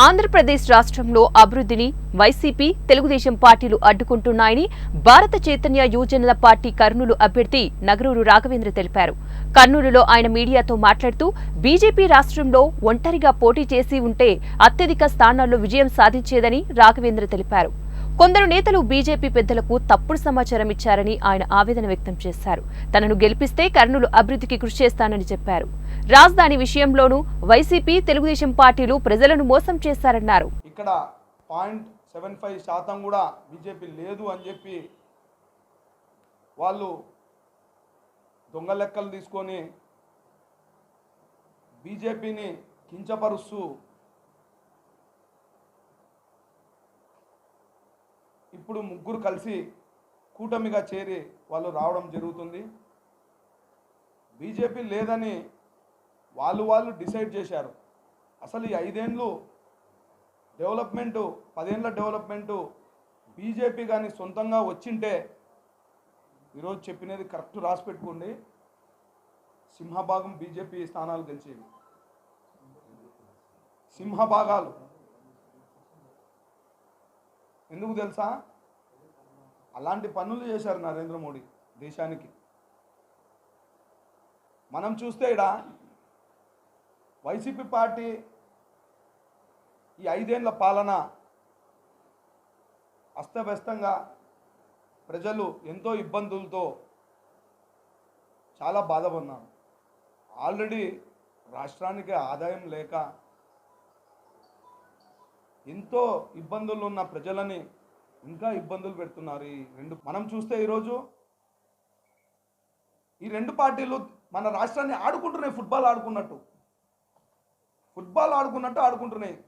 ఆంధ్రప్రదేశ్ రాష్ట్రంలో అభివృద్ధిని వైసీపీ తెలుగుదేశం పార్టీలు అడ్డుకుంటున్నాయని భారత చైతన్య యువజనుల పార్టీ కర్నూలు అభ్యర్థి నగరూరు రాఘవేంద్ర తెలిపారు. కర్నూలులో ఆయన మీడియాతో మాట్లాడుతూ బీజేపీ రాష్ట్రంలో ఒంటరిగా పోటీ చేసి ఉంటే అత్యధిక స్థానాల్లో విజయం సాధించేదని రాఘవేంద్ర తెలిపారు. కొందరు నేతలు బీజేపీ పెద్దలకు తప్పుడు సమాచారం ఇచ్చారని ఆయన ఆవేదన వ్యక్తం చేశారు. తనను గెలిపిస్తే కర్నూలు అభివృద్ధికి కృషి చేస్తానని చెప్పారు. రాజధాని విషయంలోనూ వైసీపీ తెలుగుదేశం పార్టీలు ప్రజలను మోసం చేశారన్నారు. ఇక్కడ పాయింట్ సెవెన్ ఫైవ్ శాతం కూడా బీజేపీ లేదు అని చెప్పి వాళ్ళు దొంగ లెక్కలు తీసుకొని బీజేపీని కించపరుస్తూ ఇప్పుడు ముగ్గురు కలిసి కూటమిగా చేరి వాళ్ళు రావడం జరుగుతుంది. బీజేపీ లేదని వాళ్ళు వాళ్ళు డిసైడ్ చేశారు. అసలు ఈ ఐదేండ్లు డెవలప్మెంటు పదేండ్ల డెవలప్మెంటు బీజేపీ కానీ సొంతంగా వచ్చింటే ఈరోజు చెప్పినది కరెక్ట్ రాసి పెట్టుకోండి. సింహభాగం బీజేపీ స్థానాలు గెలిచేవి. సింహభాగాలు ఎందుకు తెలుసా? అలాంటి పనులు చేశారు నరేంద్ర మోడీ దేశానికి. మనం చూస్తే ఇక్కడ వైసీపీ పార్టీ ఈ ఐదేళ్ళ పాలన అస్తవ్యస్తంగా ప్రజలు ఎంతో ఇబ్బందులతో చాలా బాధపడినారు ఆల్రెడీ రాష్ట్రానికి ఆదాయం లేక ఎంతో ఇబ్బందులు ఉన్న ప్రజలని ఇంకా ఇబ్బందులు పెడుతున్నారు ఈ రెండు. మనం చూస్తే ఈరోజు ఈ రెండు పార్టీలు మన రాష్ట్రాన్ని ఆడుకుంటున్నాయి ఫుట్బాల్ ఆడుకున్నట్టు. ఫుట్బాల్ ఆడుకున్నట్టు ఆడుకుంటున్నాయి.